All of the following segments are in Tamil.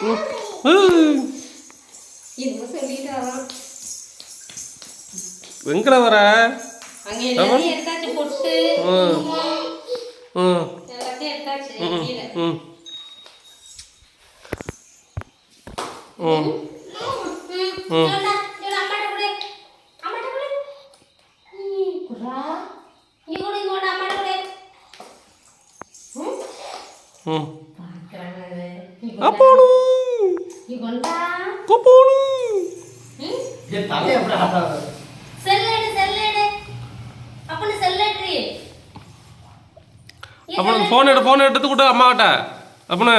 ம். ஏய், இன்னும் சொல்லிட்டு வரோம் எங்கட வர அங்க அம்மாட்ட கொடு. அம்மாட்ட கொடு. கொடு, கொடு, அம்மாட்ட கொடு. செல் எடுறி. இங்க அப்புறம் செல் ஃபோன் எடு ஃபோன் எடுத்து கொடு அம்மா கிட்ட அப்பனு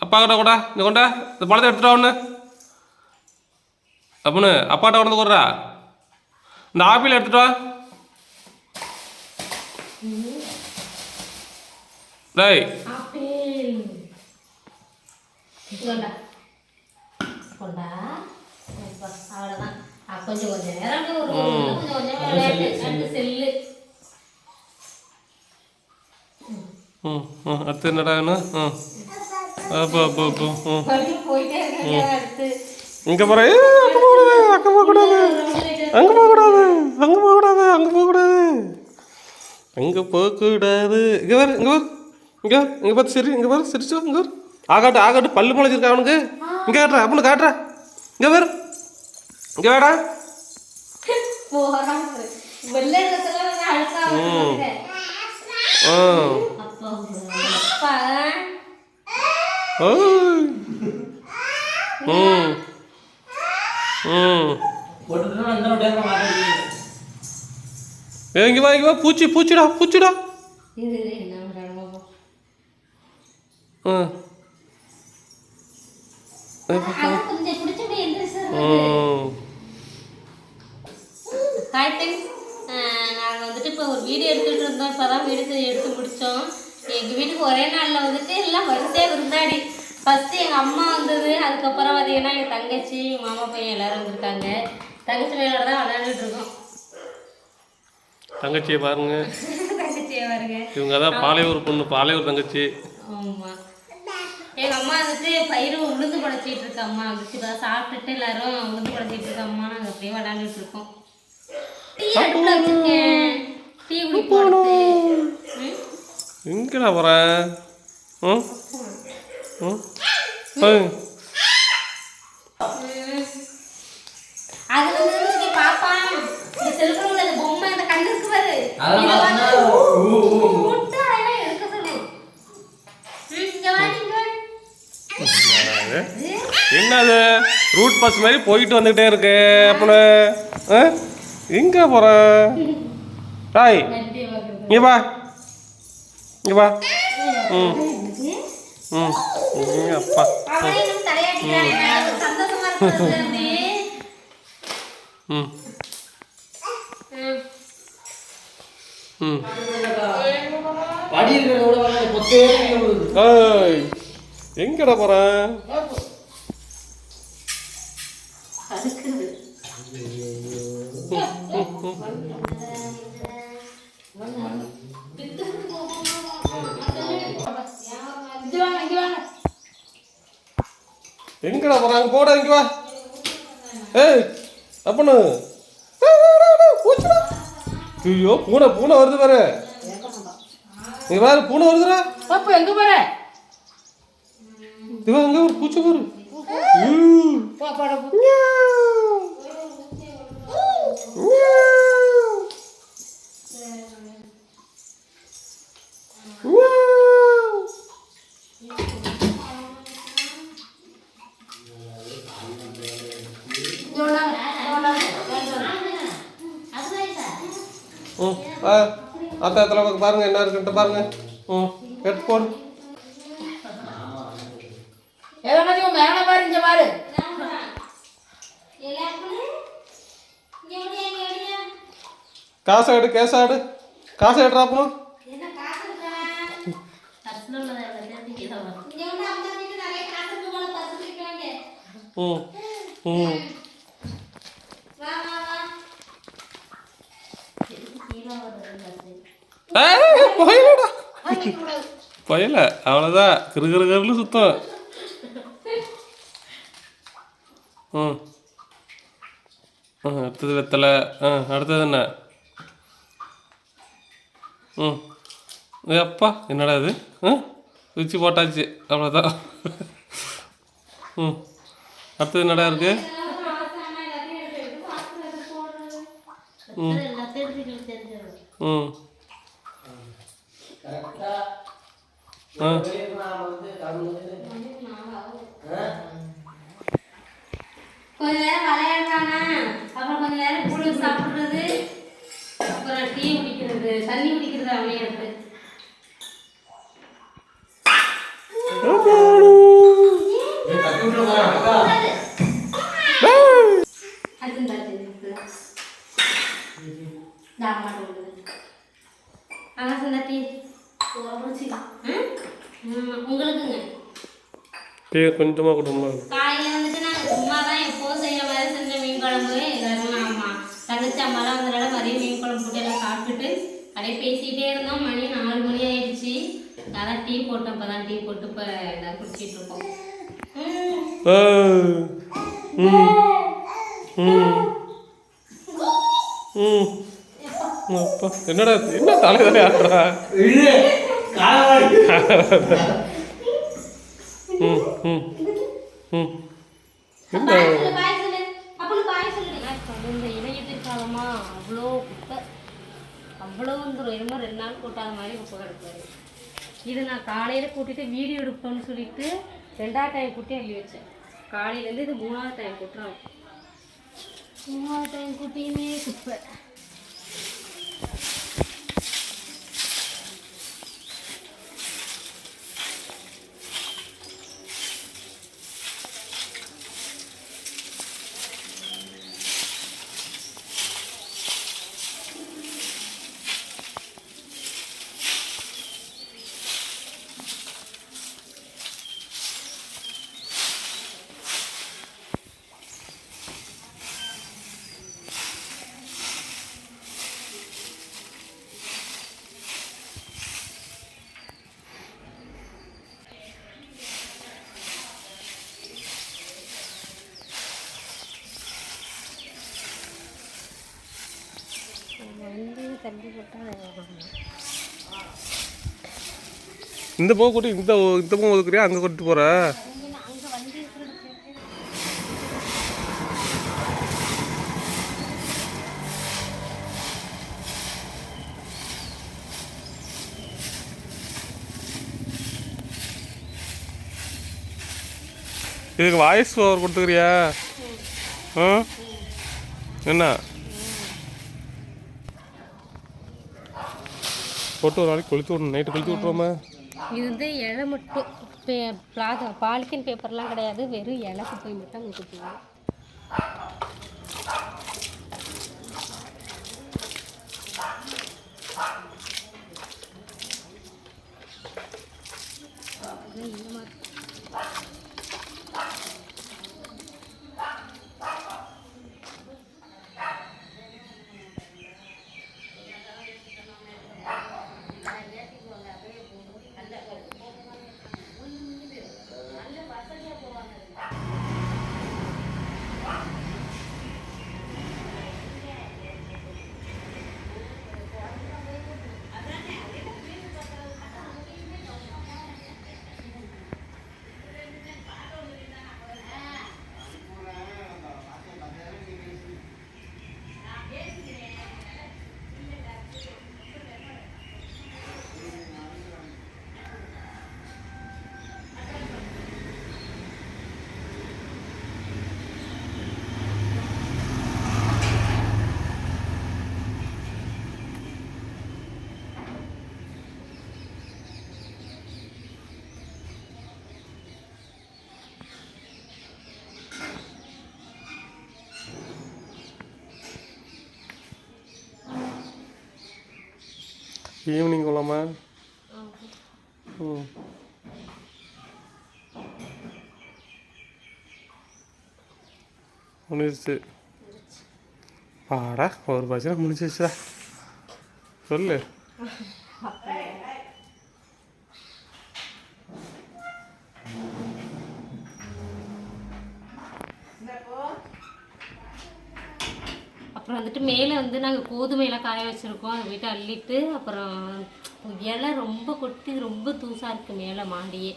அப்பா கிட்ட கொண்டா இந்த கொண்டா இந்த பழத்தை எடுத்துட்டா ஒன்று அப்பனு அப்பாட்ட கொண்டு கொடுறா இந்த ஆப்பிள் எடுத்துட்டு வா டேய் ஆப்பிள். இது கொண்டா. கொண்டா. அப்பா, அவ்வளவுதான். ஆ, கொஞ்சம் கொஞ்சம் நேரம் அப்படியே ஒரு ஒரு நிமிஷம் கொஞ்சம் கொஞ்சம் விளையாட்டு அடுத்து செல்லு ம் ம் அடுத்து என்னடா வேணும் ம் அப்போ அப்போ அப்போ ம் மறுபடியும் போயிட்டே இருக்காங்க அடுத்து இங்கே போகிற அங்கே போகக்கூடாது இங்கே இங்கே பார்த்து சரி இங்கே வர சிரிச்சோ இங்கே ஆகாட்டு ஆகாட்டு பல்லு முளைச்சிருக்கா அவனுக்கு? இங்கே காட்டுறா அப்படின்னு காட்டுறா. இங்கே வர இங்கே வேடா. போறான் பாரு. வெள்ளை dress எல்லாம் வந்து அழுக்கா வச்சிருக்காங்க. ஆ. அப்பா. அப்பா ஓய். ம். ம். போட்டுட்டு அந்த டைம்ல மாட்டாடி ஏ இங்கே வா இங்கே வா. பூச்சி பூச்சிடா பூச்சிடா இது இது என்ன பண்றாங்க ஆ அதான் கொஞ்சம் பிடிச்சபடி எந்திரிச்சு ம் ஹாய் ஃப்ரெண்ட்ஸ் நாங்கள் வந்துட்டு இப்போ ஒரு வீடியோ எடுத்துகிட்டு இருந்தோம் இப்போ தான் வீடு எடுத்து முடித்தோம் எங்கள் வீட்டுக்கு ஒரே நாளில் வந்துட்டு எல்லாம் வரிசையாக விருந்தாடி. ஃபஸ்ட்டு எங்கள் அம்மா வந்தது அதுக்கப்புறம் பார்த்தீங்கன்னா எங்கள் தங்கச்சி மாமா பையன் எல்லாரும் வந்திருக்காங்க. தங்கச்சி பையனோட தான் விளையாண்டுட்டு இருக்கோம். தங்கச்சியை பாருங்க. தங்கச்சியை பாருங்க. இவங்க தான் பாலையூர் பொண்ணு பாலையூர் தங்கச்சி. ஆமாம் எங்கள் அம்மா வந்துட்டு பயிறு உளுந்து படைச்சிட்டு இருக்க அம்மா. வந்துட்டு இப்போ சாப்பிட்டுட்டு எல்லாரும் உளுந்து படைச்சிட்டு இருக்க அம்மா. நாங்கள் அப்படியே விளையாண்டுட்டு இருக்கோம். டீ அடுப்பில் வச்சிருக்கேன். டீ குடிப்போம் எங்கடா ம்? ம்? இங்க பாப்பா. இந்த செல்போன்ல பொம்மை அந்த கண்ணு இருக்கு என்னது? ரூட் பஸ் மாதிரி போயிட்டு வந்துகிட்டே இருக்கு அப்பனு. எங்கே போகிறேன் வாங்குறது. இங்கே வா. இங்கே வா. ம்? ம். ம், அப்பா அவனே இன்னும் தலையாட்டிக்கிறான். எனக்கு சந்தோஷமா இருக்கு அதுல இருந்து. ம் ம். ம் வடி இருக்கிறத விட வந்து பொத்தே விழுது. ஏய் எங்கடா போகிறேன் வாங்க. எங்கடா போகிறாங்க போடா இங்கே வா. ஏய் அப்பனு. பூச்சிடா. ஐயோ பூனை பூனை வருது பாரு. இங்க பாரு பூனை வருதுடா. பாப்பு, எங்க போற? இவன் அங்க ஒரு பூச்சி பாரு ம். போ, போடா, போ. மியாவ். மியாவ். மியாவ். இங்க வாங்க, இங்க வாங்க. ம் ஆ அத்தா அத்தல பாருங்க என்ன இருக்குன்ட்டு பாருங்க ம் எடுத்து போடு ஏதோ மாதிரி உன் மேல பாரு இங்க பாரு காசை எடு கேசா எடு. காசை எடுறா அப்பனும் ம் ம். போயிடா பயல அவ்வளோதான் கிரு கிரு கிருன்னு சுத்தம் ம். ஆ அடுத்தது வெத்தலை. ஆ அடுத்தது என்ன? ம். அப்பா என்னடா இது? ம் சுவிட்சு போட்டாச்சு. அவ்வளோதான் ம். அடுத்தது என்னடா இருக்கு? எல்லாத்தையும் ம். ஆ. கொஞ்ச நேரம் விளையாடுறானா. அப்புறம் கொஞ்ச நேரம் கூழ் சாப்பிடுறது. அப்புறம் டீ குடிக்கிறது தண்ணி குடிக்கிறது அவனே இருக்கு. கட்டி விட்டுருமா அக்கா அதுவும் தான் தெரியுது தாமாட்ட விடுது அதான் சொன்ன டீ உங்களுக்குங்க டீ கொஞ்சமாக கொடுமா காலையில் வந்துட்டு நாங்கள் சும்மா தான் எப்போதும் செய்கிற மாதிரி செஞ்ச மீன் குழம்பு எல்லாரும் ஆமாம் தங்கச்சி அம்மாலாம் வந்தனால மதியம் மீன் குழம்பு போட்டு எல்லாம் சாப்பிட்டுட்டு அப்படியே பேசிகிட்டே இருந்தோம் மணி நாலு மணி ஆயிடுச்சு அதான் டீ போட்டோம் இப்போ தான் டீ போட்டு இப்போ எல்லாரும் குடிச்சிட்டு இருக்கோம். என்னடா இது? என்ன தலைவரே ஆடுறா? இது காலவாடி ம் ம். ம். என்ன? அவ்வளோ குப்பை. அவ்வளோ வந்துடும் என்னமோ ரெண்டு நாள் போட்டாத மாதிரி கிடப்பாரு இது நான் காலையில் கூட்டிட்டு வீடியோ எடுப்போம்னு சொல்லிட்டு ரெண்டாவது டைம் கூட்டி அள்ளி வச்சேன். காலையிலேருந்து இது மூணாவது டைம் கூட்டுறோம் மூணாவது டைம் கூட்டியுமே குப்பை வந்து தள்ளி போட்டால் இந்த பூ கூட்டி இந்த இந்த பூ ஒதுக்குறியா? அங்கே கூட்டிட்டு போகிற இதுக்கு வாய்ஸ் ஓவர் கொடுத்துக்கிறியா? ஆ? என்ன? போட்டு ஒரு நாளைக்கு கொளுத்து விடணும். நைட்டு கொளுத்து விட்ருவோமா இது வந்து இலை மட்டும். பே பிளாத பாலித்தீன் பேப்பர்லாம் கிடையாது. வெறும் இலை குப்பை மட்டும் அங்கே கொடுத்துருவோம் ஈவினிங் போகலாமா ம். முடிஞ்சிச்சு பாடா ஒரு பட்சம் முடிஞ்சிச்சுடா சொல்லு. அப்புறம் வந்துட்டு மேலே வந்து நாங்கள் கோதுமையெல்லாம் காய வச்சுருக்கோம். அதை போய்ட்டு அள்ளிட்டு அப்புறம் இலை ரொம்ப கொட்டி ரொம்ப தூசாக இருக்குது மேலே மாடியே.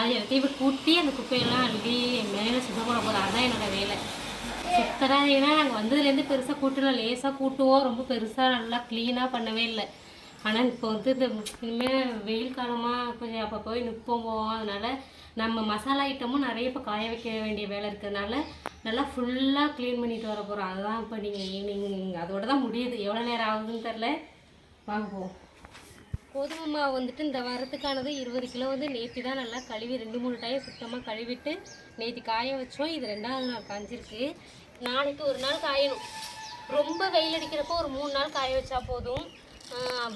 அது எல்லாத்தையும் இப்போ கூட்டி அந்த குப்பையெல்லாம் அள்ளி மேலே சுத்தம் பண்ண போதும் அதுதான் என்னோடய வேலை. சுத்தராக ஏன்னா நாங்கள் வந்ததுலேருந்து பெருசாக கூட்டல லேசாக கூட்டுவோம். ரொம்ப பெருசாக நல்லா க்ளீனாக பண்ணவே இல்லை. ஆனால் இப்போ வந்து இந்த இனிமேல் வெயில் காலமாக கொஞ்சம் அப்போ போய் நிற்போம் போவோம் அதனால நம்ம மசாலா ஐட்டமும் நிறைய இப்போ காய வைக்க வேண்டிய வேலை இருக்கிறதுனால நல்லா ஃபுல்லாக க்ளீன் பண்ணிட்டு வர போகிறோம் அதுதான் இப்போ நீங்கள் ஈவினிங் அதோட தான் முடியுது. எவ்வளோ நேரம் ஆகுதுன்னு தெரில வாங்குவோம் கோதுமை மாவு வந்துட்டு இந்த வாரத்துக்கானது இருபது கிலோ வந்து நேற்று தான் நல்லா கழுவி ரெண்டு மூணு டைம் சுத்தமாக கழுவிட்டு நேற்று காய வச்சோம். இது ரெண்டாவது நாள் காஞ்சிருக்கு. நாளைக்கு ஒரு நாள் காயணும். ரொம்ப வெயில் அடிக்கிறப்போ ஒரு மூணு நாள் காய வச்சா போதும்.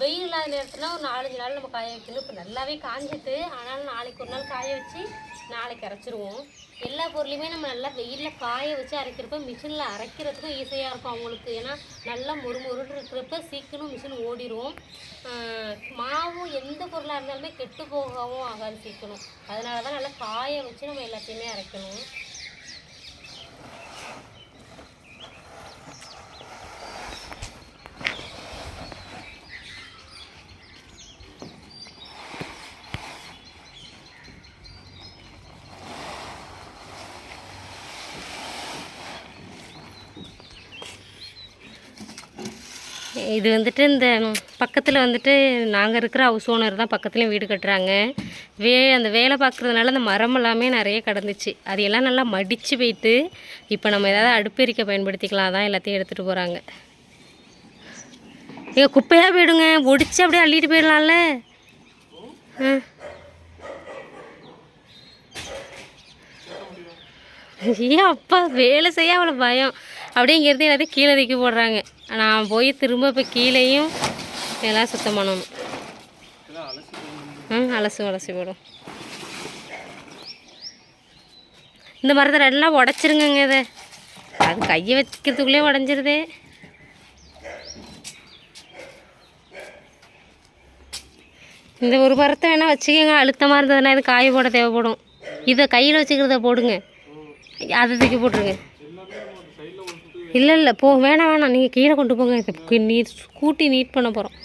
வெயில் இல்லாத நேரத்தில் ஒரு நாலஞ்சு நாள் நம்ம காய வைக்கணும். இப்போ நல்லாவே காஞ்சிட்டு ஆனாலும் நாளைக்கு ஒரு நாள் காய வச்சு நாளைக்கு அரைச்சிருவோம். எல்லா பொருளையுமே நம்ம நல்லா வெயிலில் காய வச்சு அரைக்கிறப்ப மிஷினில் அரைக்கிறதுக்கும் ஈஸியாக இருக்கும் அவங்களுக்கு. ஏன்னா நல்லா மொறு மொறுன்னு இருக்கிறப்ப சீக்கிரம் மிஷின் ஓடிரும். மாவும் எந்த பொருளாக இருந்தாலுமே கெட்டு போகவும் ஆகாது சீக்கிரம். அதனால தான் நல்லா காய வச்சு நம்ம எல்லாத்தையுமே அரைக்கணும். இது வந்துட்டு இந்த பக்கத்தில் வந்துட்டு நாங்கள் இருக்கிற ஹவுஸ் ஓனர் தான் பக்கத்துலேயும் வீடு கட்டுறாங்க. வே அந்த வேலை பார்க்குறதுனால அந்த மரம் எல்லாமே நிறைய கிடந்துச்சு. அது எல்லாம் நல்லா மடித்து போயிட்டு இப்போ நம்ம ஏதாவது அடுப்பெரிக்க பயன்படுத்திக்கலாம். தான் எல்லாத்தையும் எடுத்துகிட்டு போகிறாங்க நீங்கள் குப்பையாக போயிடுங்க. ஒடிச்சு அப்படியே அள்ளிட்டு போயிடலாம்ல. ஆ. ஏன் அப்பா வேலை செய்ய அவ்வளோ பயம். அப்படியே இங்கேருந்து எல்லாத்தையும் கீழே தூக்கி போடுறாங்க. நான் போய் திரும்ப இப்போ கீழேயும் எல்லாம் சுத்தம் பண்ணணும். ம் அலசு அலசி போடும். இந்த மரத்தை ரெண்டெல்லாம் உடச்சிருங்கங்க இதை. அது கையை வைக்கிறதுக்குள்ளே உடஞ்சிருதே. இந்த ஒரு மரத்தை வேணால் வச்சுக்கோங்க. அழுத்தமாக இருந்ததுன்னா இது காய போட தேவைப்படும். இதை கையில் வச்சுக்கிறத போடுங்க. அதை தூக்கி போட்டுருங்க. இல்லை இல்லை போ வேணாம் வேணாம் நீங்கள் கீழே கொண்டு போங்க. இதை நீட் ஸ்கூட்டி நீட் பண்ண போகிறோம்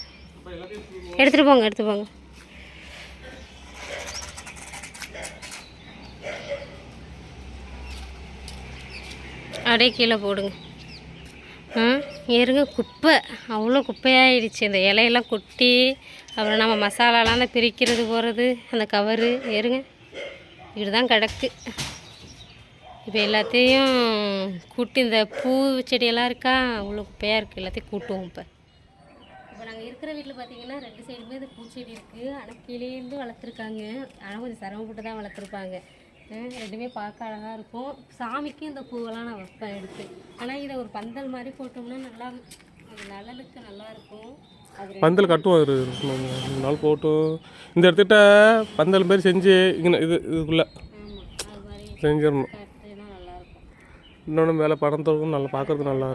எடுத்துகிட்டு போங்க எடுத்துகிட்டு போங்க. அப்படியே கீழே போடுங்க. ஆ இருங்க குப்பை. அவ்வளோ குப்பையாயிடுச்சு. அந்த இலையெல்லாம் கொட்டி அப்புறம் நம்ம மசாலாலாம் அந்த பிரிக்கிறது போகிறது அந்த கவரு இருங்க இப்படிதான் கிடக்கு. இப்போ எல்லாத்தையும் கூட்டி இந்த பூ செடியெல்லாம் இருக்கா? அவ்வளோ குப்பையாக இருக்குது எல்லாத்தையும் கூட்டுவோம் இப்போ. இப்போ நாங்கள் இருக்கிற வீட்டில் பார்த்தீங்கன்னா ரெண்டு சைடுமே இந்த பூச்செடி இருக்குது ஆனால் கீழேருந்து வளர்த்துருக்காங்க. ஆனால் கொஞ்சம் சிரமப்பட்டு தான் வளர்த்துருப்பாங்க. ரெண்டுமே பார்க்க அழகாக இருக்கும். சாமிக்கும் இந்த பூவெல்லாம் நான் வைப்பேன் எடுத்து. ஆனால் இதை ஒரு பந்தல் மாதிரி போட்டோம்னா நல்லா அது நிழலுக்கு நல்லா இருக்கும். அது பந்தல் கட்டுவோம் இரு மூணு நாள் போட்டும் இந்த இடத்துக்கிட்ட பந்தல் மாதிரி செஞ்சு இங்கே இது இதுக்குள்ளே அது செஞ்சிடணும். நல்லாயிருக்கும் இன்னொன்று மேலே படம் தோறும் நல்லா பார்க்கறதுக்கு நல்லா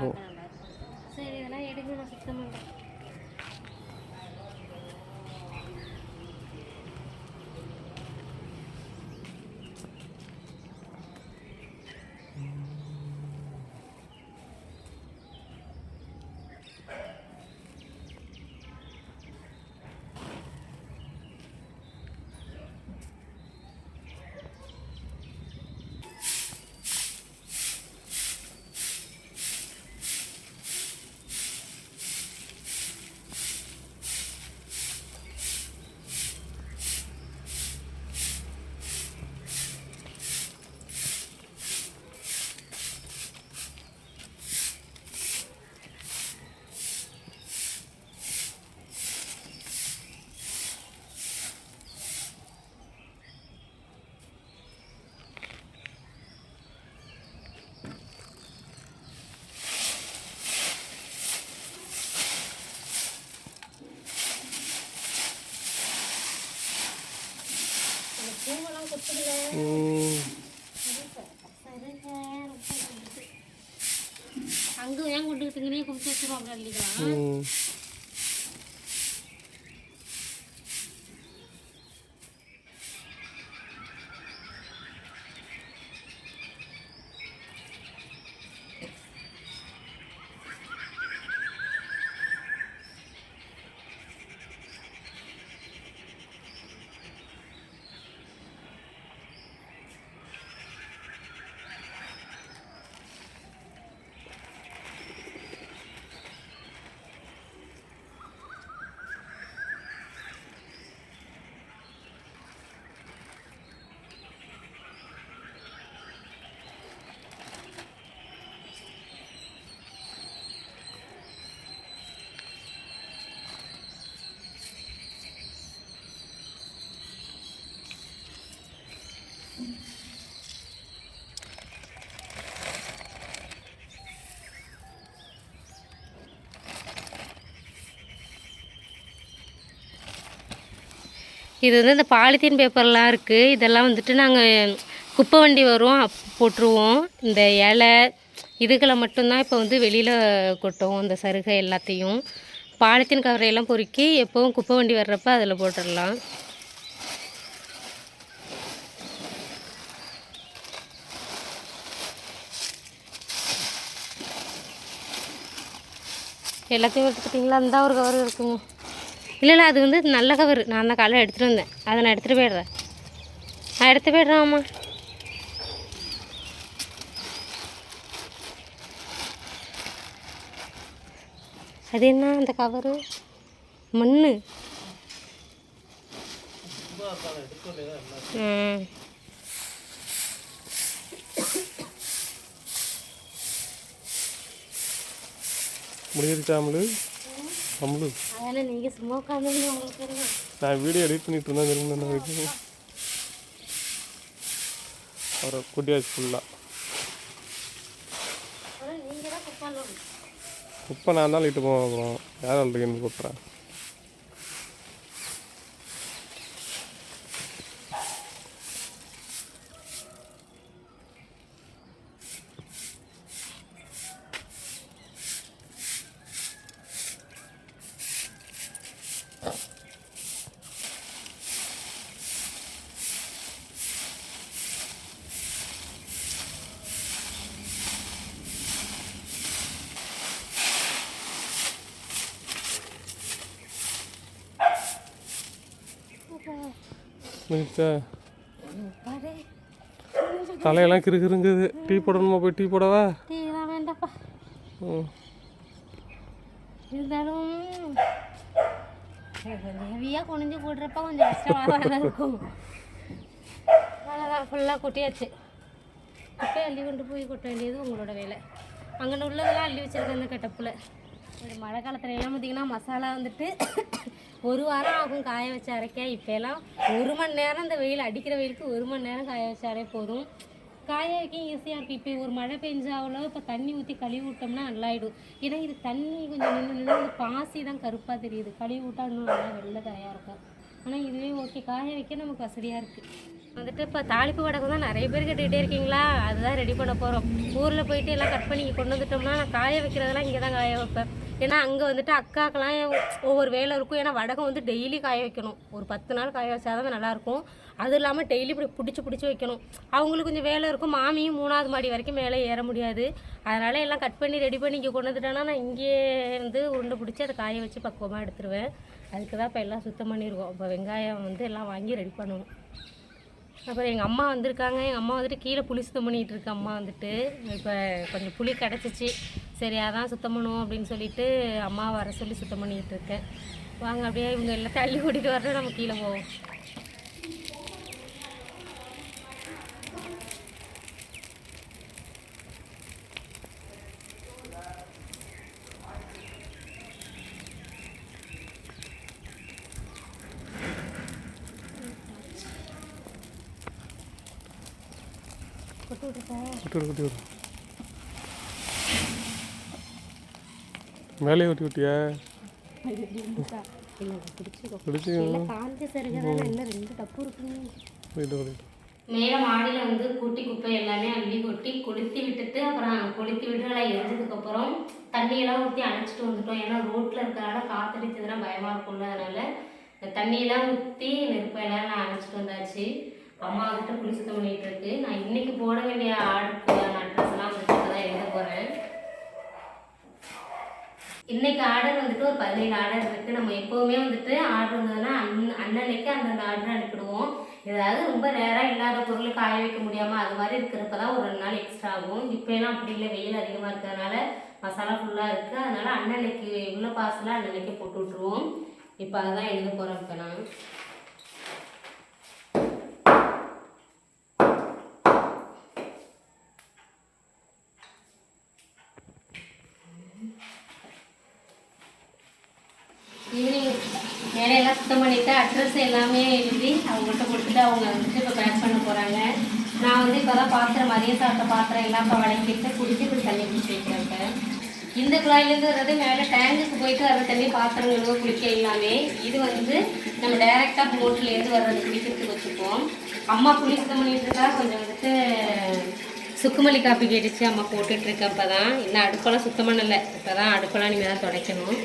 குமிச்சு இது வந்து இந்த பாலித்தீன் பேப்பர்லாம் இருக்குது இதெல்லாம் வந்துட்டு நாங்கள் குப்பை வண்டி வரும் அப் போட்டுருவோம். இந்த இலை இதுகளை மட்டும்தான் இப்போ வந்து வெளியில் கொட்டுவோம் இந்த சருகை எல்லாத்தையும். பாலித்தீன் கவரையெல்லாம் பொறுக்கி எப்போவும் குப்பை வண்டி வர்றப்ப அதில் போட்டுடலாம். எல்லாத்தையும் எடுத்துக்கிட்டிங்களா? அந்த ஒரு கவர் இருக்குங்க. இல்லை இல்லை அது வந்து நல்ல கவர் நான் தான் காலையில் எடுத்துகிட்டு வந்தேன். அதை நான் எடுத்துகிட்டு போயிடுறேன். நான் எடுத்து போயிடுறேன் ஆமாம் அது என்ன அந்த கவரு மண் ம் முடியிருச்சா அதெல்லாம் நீங்கள் சும்மா உட்காந்து உங்களுக்கு தெரியும். நான் வீடியோ எடிட் பண்ணிட்டு இருந்தேன் தெரியுமா நான் அவரை குட்டியாச்சு ஃபுல்லாக குப்பை நான் தான் இட்டு போவேன் அப்புறம் யார் அல்றீங்கன்னு கூப்பிட்றேன் தலையெல்லாம் கிறுகிறுங்குது. டீ போடணுமா போய்? டீ போடவா? டீலாம் வேண்டாப்பா இருந்தாலும் ஹெவியாக குனிஞ்சு போடுறப்ப கொஞ்சம் கஷ்டமாக தான் இருக்கும். அவ்வளோதான் ஃபுல்லாக கொட்டியாச்சு. குப்பையை அள்ளி கொண்டு போய் கொட்ட வேண்டியது உங்களோட வேலை. அங்கே உள்ளதெல்லாம் அள்ளி வச்சிருக்கேன் இந்த கட்டப்பில். ஒரு மழை காலத்துல எல்லாம் பார்த்தீங்கன்னா மசாலா வந்துட்டு ஒரு வாரம் ஆகும் காய வச்சு அரைக்க. இப்போலாம் ஒரு மணி நேரம் இந்த வெயில் அடிக்கிற வெயிலுக்கு ஒரு மணி நேரம் காய வச்சாலே போதும். காய வைக்க ஈஸியாக இருக்குது இப்போ ஒரு மழை பெஞ்சாவளோ இப்போ தண்ணி ஊற்றி கழுவி விட்டோம்னா நல்லாயிடும். ஏன்னா இது தண்ணி கொஞ்சம் நின்று நின்று இந்த பாசி தான் கருப்பாக தெரியுது. கழுவி விட்டா இன்னும் நல்லா வெள்ளை காயாக இருக்கும். ஆனால் இதுவே ஓகே காய வைக்க நமக்கு வசதியாக இருக்குது வந்துட்டு இப்போ தாளிப்பு வடகம் தான் நிறைய பேர் கேட்டுக்கிட்டே இருக்கீங்களா? அதுதான் ரெடி பண்ண போகிறோம் ஊரில் போயிட்டு எல்லாம் கட் பண்ணி கொண்டு வந்துட்டோம்னா நான் காய வைக்கிறதெல்லாம் இங்கே தான் காய வைப்பேன். ஏன்னா அங்கே வந்துட்டு அக்காக்கெல்லாம் ஒவ்வொரு வேலை இருக்கும். ஏன்னா வடகம் வந்து டெய்லி காய வைக்கணும். ஒரு பத்து நாள் காய வச்சாதான் நல்லாயிருக்கும். அது இல்லாமல் டெய்லி இப்படி பிடிச்சி பிடிச்சி வைக்கணும். அவங்களுக்கு கொஞ்சம் வேலை இருக்கும். மாமியும் மூணாவது மாடி வரைக்கும் மேலே ஏற முடியாது. அதனால் எல்லாம் கட் பண்ணி ரெடி பண்ணி இங்கே கொண்டு வந்துட்டேன்னா நான் இங்கேயே வந்து உருண்டை பிடிச்சி அதை காய வச்சு பக்குவமாக எடுத்துருவேன். அதுக்கு தான் இப்போ எல்லாம் சுத்தம் பண்ணியிருக்கோம். இப்போ வெங்காயம் வந்து எல்லாம் வாங்கி ரெடி பண்ணுவோம். அப்புறம் எங்கள் அம்மா வந்திருக்காங்க. எங்கள் அம்மா வந்துட்டு கீழே புளி சுத்தம் பண்ணிகிட்டு இருக்கு அம்மா வந்துட்டு இப்போ கொஞ்சம் புளி கிடச்சிச்சு. சரி அதான் சுத்தம் பண்ணுவோம் அப்படின்னு சொல்லிட்டு அம்மா வர சொல்லி சுத்தம் பண்ணிக்கிட்டு இருக்கேன். வாங்க அப்படியே இவங்க எல்லாம் தள்ளி கூட்டிகிட்டு வரணும். நம்ம கீழே போவோம் கொட்டு விட்டுருக்கா குட்டி விடு குட்டி விடு மேலேயே ஊட்டி விட்டியா பிடிச்சிக்கோ பிடிச்சி எல்லாம் காஞ்ச சருகை தானே இன்னும் ரெண்டு டப்பு இருக்குங்க போயிட்டு போயிட்டு மேலே மாடியில் வந்து கூட்டி குப்பை எல்லாமே அள்ளி கொட்டி கொளுத்தி விட்டுட்டு அப்புறம் கொளுத்தி விட்டு நல்லா எரிஞ்சதுக்கப்புறம் தண்ணியெல்லாம் ஊற்றி அணைச்சிட்டு வந்துட்டோம். ஏன்னா ரோட்டில் இருக்கிறனால காத்தடிச்சதுன்னா பயமாக இருக்கும்ல அதனால இந்த தண்ணியெல்லாம் ஊற்றி நெருப்பெல்லாம் நான் அணைச்சிட்டு வந்தாச்சு. அம்மா வந்துட்டு குளிச்சு தோணிட்டு இருக்கு. நான் இன்னைக்கு போட வேண்டிய ஆர்டர் அட்ரஸ் எல்லாம் வந்துட்டு இப்போ தான் எழுத போகிறேன் இன்னைக்கு ஆர்டர் வந்துட்டு ஒரு பதினேழு ஆர்டர் இருக்கு. நம்ம எப்பவுமே வந்துட்டு ஆர்டர் வந்ததுன்னா அன் அன்னன்னைக்கு அந்தந்த ஆர்டர் அனுப்பிடுவோம். ஏதாவது ரொம்ப ரேராக இல்லாத பொருள் காய வைக்க முடியாமல் அது மாதிரி இருக்கிறப்ப தான் ஒரு ரெண்டு நாள் எக்ஸ்ட்ரா ஆகும். இப்போ எல்லாம் அப்படி இல்லை. வெயில் அதிகமாக இருக்கிறதுனால மசாலா ஃபுல்லாக இருக்குது அதனால அன்னன்னைக்கு உள்ள பார்சலாக அன்னன்னைக்கு போட்டு விட்ருவோம் இப்போ அதுதான் எழுத போகிறேன் இப்போ நான் ஈவினிங் வேலையெல்லாம் சுத்தம் எல்லாமே எழுதி அவங்கள்ட்ட கொடுத்துட்டு அவங்க வந்துட்டு இப்போ பேக் பண்ண போகிறாங்க நான் வந்து இப்போ தான் பாத்திரம் மதியம் சாப்பிட்ட பாத்திரம் எல்லாம் இப்போ வளைக்கிட்டு குடிச்சு இப்படி தண்ணி பிடிச்சி வைக்கிறேன் இந்த குழாயிலேருந்து வர்றது மேலே டேங்குக்கு போயிட்டு வர்ற தண்ணி பாத்திரம் குளிக்க எல்லாமே இது வந்து நம்ம டைரெக்டாக மோட்டர்லேருந்து வர்றது குளிக்கிறதுக்கு வச்சுப்போம். அம்மா புளி சுத்தம் பண்ணிட்டு இருக்கா கொஞ்சம் வந்துட்டு சுக்குமல்லி காப்பி கேட்டுச்சு அம்மா போட்டுட்ருக்கேன் அப்போ இப்போ தான் இன்னும் அடுப்பெல்லாம் சுத்தம் பண்ணலை. இப்போ தான் அடுப்பெல்லாம் இனிமேல் தான் துடைக்கணும்.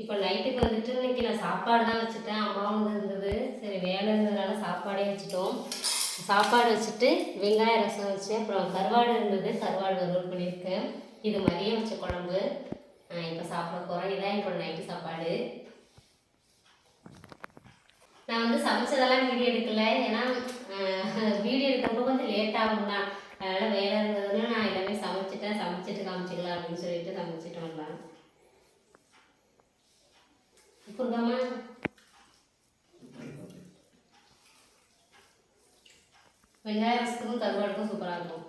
இப்போ நைட்டுக்கு வந்துட்டு இன்னைக்கு நான் சாப்பாடு தான் வச்சுட்டேன். அம்மாவும் இருந்தது சரி வேலை இருந்ததுனால சாப்பாடே வச்சுட்டோம். சாப்பாடு வச்சுட்டு வெங்காய ரசம் வச்சு அப்புறம் கருவாடு இருந்தது. கருவாடு வறுவல் பண்ணியிருக்கேன். இது மதியம் வச்ச குழம்பு. இப்போ சாப்பிட போகிறேன் இதான் என்னோட நைட்டு சாப்பாடு. நான் வந்து சமைச்சதெல்லாம் வீடியோ எடுக்கல. ஏன்னா வீடியோ எடுக்கிறப்ப கொஞ்சம் லேட் ஆகும் தான். அதனால் வேலை இருந்ததுன்னா நான் எல்லாமே சமைச்சிட்டேன். சமைச்சிட்டு காமிச்சிக்கலாம் அப்படின்னு சொல்லிட்டு சமைச்சிட்டு வந்தேன் கொடுக்காம வெங்காய ரசத்துக்கும் கருவாடுக்கும் சூப்பராக இருக்கும்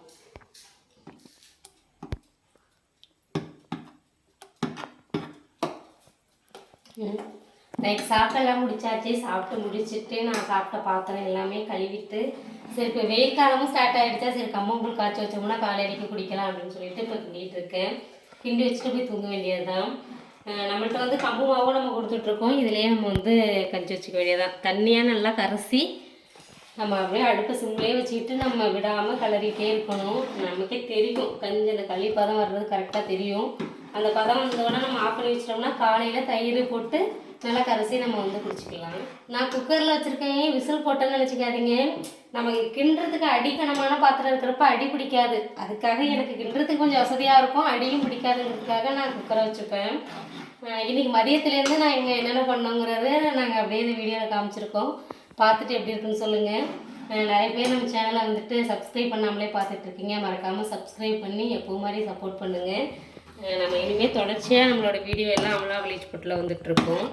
நைட் சாப்பிட்டெல்லாம் முடிச்சாச்சு. சாப்பிட்டு முடிச்சிட்டு நான் சாப்பிட்ட பாத்திரம் எல்லாமே கழுவிட்டு சரி இப்போ வெயில் காலமும் ஸ்டார்ட் ஆகிடுச்சா சரி கம்மங்கூழ் காய்ச்சி வச்சோம்னா காலையிலைக்கு குடிக்கலாம் அப்படின்னு சொல்லிட்டு இப்போ கிண்டிட்டு இருக்கேன். கிண்டி வச்சுட்டு போய் தூங்க வேண்டியது தான் நம்மள்ட்ட வந்து கம்பு மாவும் நம்ம கொடுத்துட்ருக்கோம். இதுலேயே நம்ம வந்து கஞ்சி வச்சுக்க வேண்டியதான் தண்ணியாக நல்லா கரைசி நம்ம அப்படியே அடுப்பு சிம்லேயே வச்சுக்கிட்டு நம்ம விடாமல் கிளறிட்டே இருக்கணும். நமக்கே தெரியும். கஞ்சி அந்த களி பதம் வர்றது கரெக்டாக தெரியும். அந்த பதம் வந்தோடனே நம்ம ஆஃப் பண்ணி வச்சிட்டோம்னா காலையில் தயிர் போட்டு நல்லா கரைசி நம்ம வந்து குடிச்சிக்கலாம். நான் குக்கரில் வச்சுருக்கேன். விசில் போட்டேன்னு நினச்சிக்காதீங்க. நமக்கு கிண்டுறதுக்கு அடிக்கணமான பாத்திரம் இருக்கிறப்ப அடி பிடிக்காது. அதுக்காக எனக்கு கிண்டுறதுக்கு கொஞ்சம் வசதியாக இருக்கும். அடியும் பிடிக்காதுங்கிறதுக்காக நான் குக்கரை வச்சுப்பேன் இன்றைக்கி மதியத்துலேருந்து நான் இங்கே என்னென்ன பண்ணோங்கிறத நாங்கள் அப்படியே இந்த வீடியோவில் காமிச்சிருக்கோம். பார்த்துட்டு எப்படி இருக்குன்னு சொல்லுங்கள் நிறைய பேர் நம்ம சேனலை வந்துட்டு சப்ஸ்கிரைப் பண்ணாமலே பார்த்துட்ருக்கீங்க மறக்காமல் சப்ஸ்கிரைப் பண்ணி எப்போ மாதிரி சப்போர்ட் பண்ணுங்கள் நம்ம இனிமேல் தொடர்ச்சியாக நம்மளோட வீடியோ எல்லாம் அமலா வில்லேஜ் புட்டில் வந்துட்டுருக்கோம்